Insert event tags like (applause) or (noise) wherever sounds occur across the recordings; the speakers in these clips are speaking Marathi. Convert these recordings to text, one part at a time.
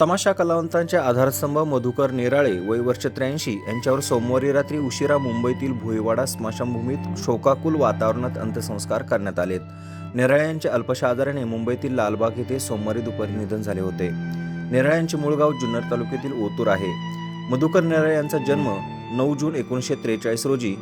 तमाशा कलावंतांचे आधारस्तंभ मधुकर नेराळे वय वर्ष त्र्याऐंशी यांच्यावर सोमवारी रात्री उशिरा मुंबईतील भुईवाडा स्मशानभूमीत शोकाकुल वातावरणात अंत्यसंस्कार करण्यात आलेत नेराळे यांचे अल्पशा आजाराने मुंबईतील लालबाग येथे सोमवारी दुपारी निधन झाले होते. नेराळे यांचे मूळ गाव जुन्नर तालुक्यातील ओतूर आहे. मधुकर नेराळे यांचा जन्म नऊ जून एकोणीसशे त्रेचाळीस रोजी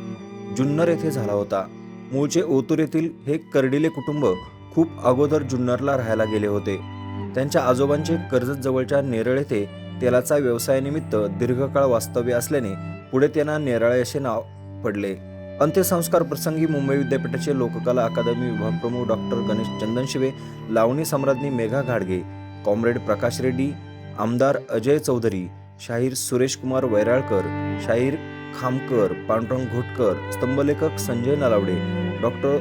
जुन्नर येथे झाला होता. मूळचे ओतूर येथील हे कर्डिले कुटुंब खूप अगोदर जुन्नरला राहायला गेले होते. त्यांच्या आजोबांचे कर्जत जवळच्या नेरळ येथे तेलाचा व्यवसायानिमित्त दीर्घकाळ वास्तव्य असल्याने पुढे त्यांना नेराळे असे नाव पडले. अंत्यसंस्कार प्रसंगी मुंबई विद्यापीठाचे लोककला अकादमी विभाग प्रमुख डॉक्टर गणेश चंदनशिवे लावणी सम्राज्ञी मेघा घाडगे कॉम्रेड प्रकाश रेड्डी आमदार अजय चौधरी शाहीर सुरेश कुमार वैराळकर शाहीर खामकर पांडुरंग घोटकर स्तंभलेखक संजय नलावडे डॉक्टर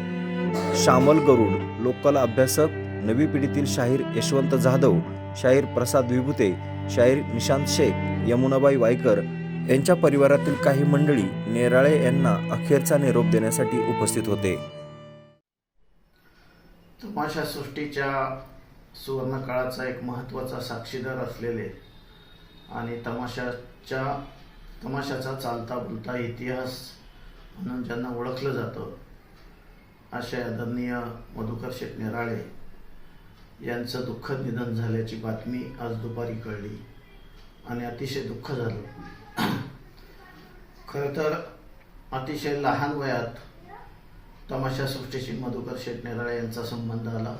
श्यामल गरुड लोककला अभ्यासक नवी पिढीतील शाहीर यशवंत जाधव शाहीर प्रसाद विभूते शाहीर निशांत शेख यमुनाबाई वायकर यांच्या परिवारातील काही मंडळी नेराळे यांना अखेरचा निरोप देण्यासाठी उपस्थित होते. तमाशा सृष्टीच्या सुवर्णकाळाचा एक महत्त्वाचा साक्षीदार असलेले आणि तमाशाच्या तमाशाचा चालता बोलता इतिहास म्हणून ज्यांना ओळखलं जातं अशा आदरणीय मधुकर शेठ नेराळे यांचं दुःखद निधन झाल्याची बातमी आज दुपारी कळली आणि अतिशय दुःख झालं. (clears throat) खरं तर अतिशय लहान वयात तमाशा सृष्टीशी मधुकर शेटनेराळे यांचा संबंध आला.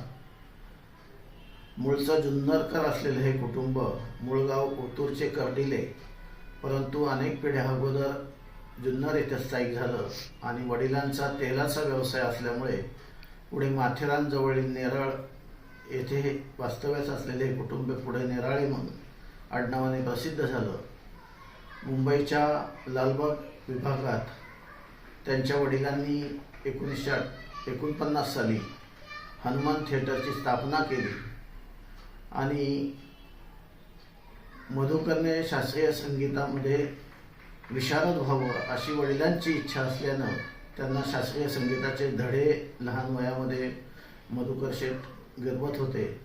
मूळचं जुन्नरकर असलेलं हे कुटुंब मूळगाव ओतूरचे कर्डिले परंतु अनेक पिढ्या अगोदर जुन्नर येथे स्थायिक झालं आणि वडिलांचा तेलाचा व्यवसाय असल्यामुळे पुढे माथेरानजवळील नेरळ येथे वास्तव्यास असलेले हे कुटुंब पुढे निराळे म्हणून आडनावाने प्रसिद्ध झालं. मुंबईच्या लालबाग विभागात त्यांच्या वडिलांनी एकोणीसशे एकोणपन्नास साली हनुमान थिएटरची स्थापना केली. आणि मधुकरने शास्त्रीय संगीतामध्ये विशारद व्हावं अशी वडिलांची इच्छा असल्यानं त्यांना शास्त्रीय संगीताचे धडे लहान वयामध्ये मधुकर शेठ गिरवत होते.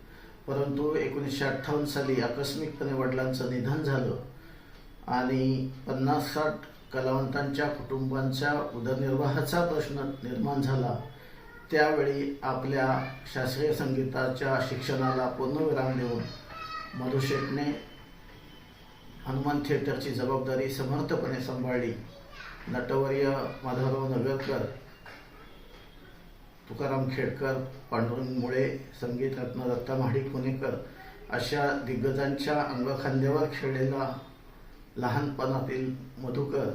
परंतु एकोणीसशे अठ्ठावन्न साली आकस्मिकपणे वडिलांचं निधन झालं आणि पन्नास साठ कलावंतांच्या कुटुंबांच्या उदरनिर्वाहाचा प्रश्न निर्माण झाला. त्यावेळी आपल्या शास्त्रीय संगीताच्या शिक्षणाला पूर्णविराम देऊन मधुशेठने हनुमान थिएटरची जबाबदारी समर्थपणे सांभाळली. नटवर्य माधवराव नगरकर तुकाराम खेडकर पांडुरंग मुळे संगीतरत्न दत्ता महाडिक पुणेकर अशा दिग्गजांच्या अंगखांद्यावर खेळलेला लहानपणातील मधुकर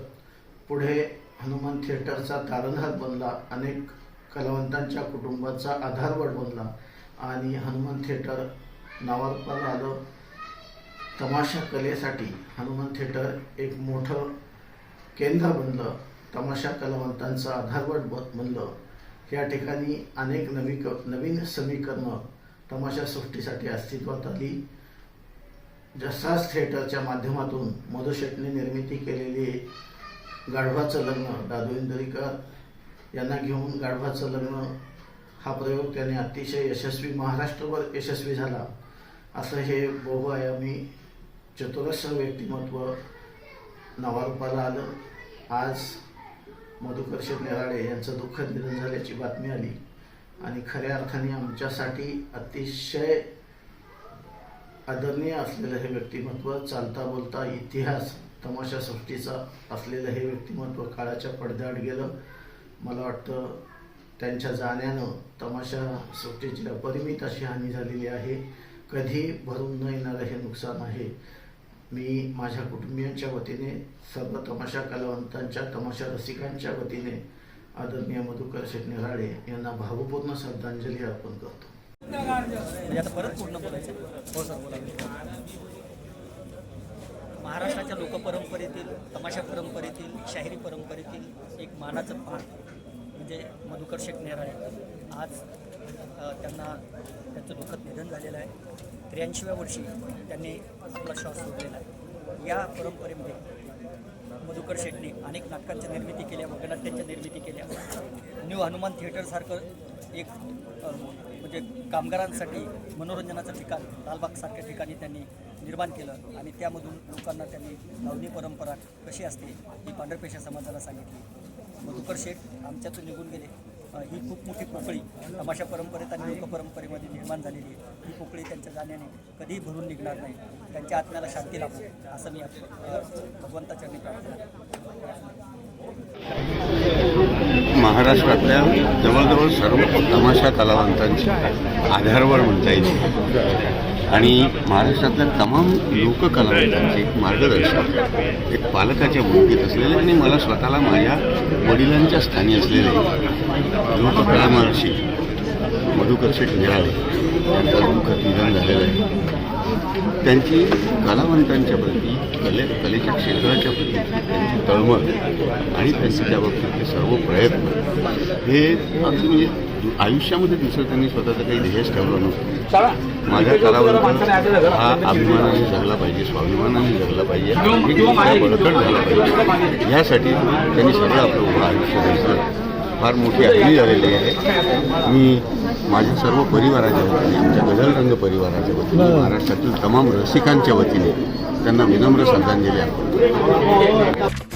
पुढे हनुमान थिएटरचा तारणहार बनला अनेक कलावंतांच्या कुटुंबाचा आधारवड बनला आणि हनुमान थिएटर नावापर आलं. तमाशा कलेसाठी हनुमान थिएटर एक मोठं केंद्र बनलं तमाशा कलावंतांचं आधारवड बनलं. या ठिकाणी अनेक नवी क नवीन समीकरणं तमाशा सृष्टीसाठी अस्तित्वात आली. जसास थिएटरच्या माध्यमातून मधुशेटने निर्मिती केलेली गाढवाचं लग्न दादू इंदरीकर यांना घेऊन गाढवाचं लग्न हा प्रयोग त्याने अतिशय यशस्वी महाराष्ट्रभर यशस्वी झाला. असं हे बहुआयामी चतुरस्र व्यक्तिमत्व नवारूपाला आलं. आज मधुकर शेठ यांचं दुःखद निधन झाल्याची बातमी आली. आणि खऱ्या अर्थाने आमच्यासाठी अतिशय आदरणीय असलेलं हे व्यक्तिमत्व चालता बोलता इतिहास तमाशा सृष्टीचा असलेलं हे व्यक्तिमत्व काळाच्या पडद्याआड गेलं. मला वाटतं त्यांच्या जाण्यानं तमाशा सृष्टीची अपरिमित अशी हानी झालेली आहे. कधी भरून न येणारं हे नुकसान आहे. मी माझ्या कुटुंबियांच्या वतीने सर्व तमाशा कलावंतांच्या तमाशा रसिकांच्या वतीने आदरणीय मधुकर शेठ निराळे यांना भावपूर्ण श्रद्धांजली अर्पण करतो. परत पूर्ण हो महाराष्ट्राच्या लोकपरंपरेतील तमाशा परंपरेतील शाहिरी परंपरेतील एक मानाचं पान म्हणजे मधुकर शेठ नेराळे आज त्यांना त्यांचं दुःखद निधन झालेलं आहे. त्र्याऐंशीव्या वर्षी त्यांनी आपला श्वास सोडलेला आहे. या परंपरेमध्ये मधुकर शेटने अनेक नाटकांच्या निर्मिती केल्या वगनाट्यांच्या निर्मिती केल्या. न्यू हनुमान थिएटरसारखं एक म्हणजे कामगारांसाठी मनोरंजनाचं ठिकाण लालबागसारख्या ठिकाणी त्यांनी निर्माण केलं आणि त्यामधून लोकांना त्यांनी लावणी परंपरा कशी असते ही पांढरपेशा समाजाला सांगितली. मधुकर शेठ आमच्यातून निघून गेले. ही खूप मोठी पोकळी तमाशा परंपरेत आणि लोकपरंपरेमध्ये निर्माण झालेली आहे. ही पोकळी त्यांच्या जाण्याने कधीही भरून निघणार नाही. त्यांच्या आत्म्याला शांती लाभो असं मी भगवंताच्या प्रार्थना महाराष्ट्रातल्या जवळजवळ सर्व तमाशा कलावंतांच्या आधारवर म्हणता येईल. आणि महाराष्ट्रातल्या तमाम लोककलावंतांचे एक मार्गदर्शक एक पालकाच्या भूमिकेत असलेले आणि मला स्वतःला माझ्या वडिलांच्या स्थानी असलेले लोककला महर्षी मधुकर शेठ निराळे यांचं निधन झालेलं आहे. त्यांची कलावंतांच्या प्रती कले कलेच्या क्षेत्राच्या प्रती त्यांची तळमळ आणि त्यांचे त्या बाबतीतले सर्व प्रयत्न हे अगदी म्हणजे आयुष्यामध्ये दुसरं त्यांनी स्वतःचं काही ध्येयच ठेवलं नव्हतं. माझ्या कलावंत हा अभिमानाने जगला पाहिजे स्वाभिमानाने जगला पाहिजे बळकट झाला पाहिजे. यासाठी त्यांनी सगळं आपलं आयुष्य द्यायचं फार मोठी आगळी झालेली आहे. मी माझ्या सर्व परिवाराच्या वतीने आमच्या गझलरंग परिवाराच्या वतीने महाराष्ट्रातील तमाम रसिकांच्या वतीने त्यांना विनम्र श्रद्धांजली अर्पण करतो.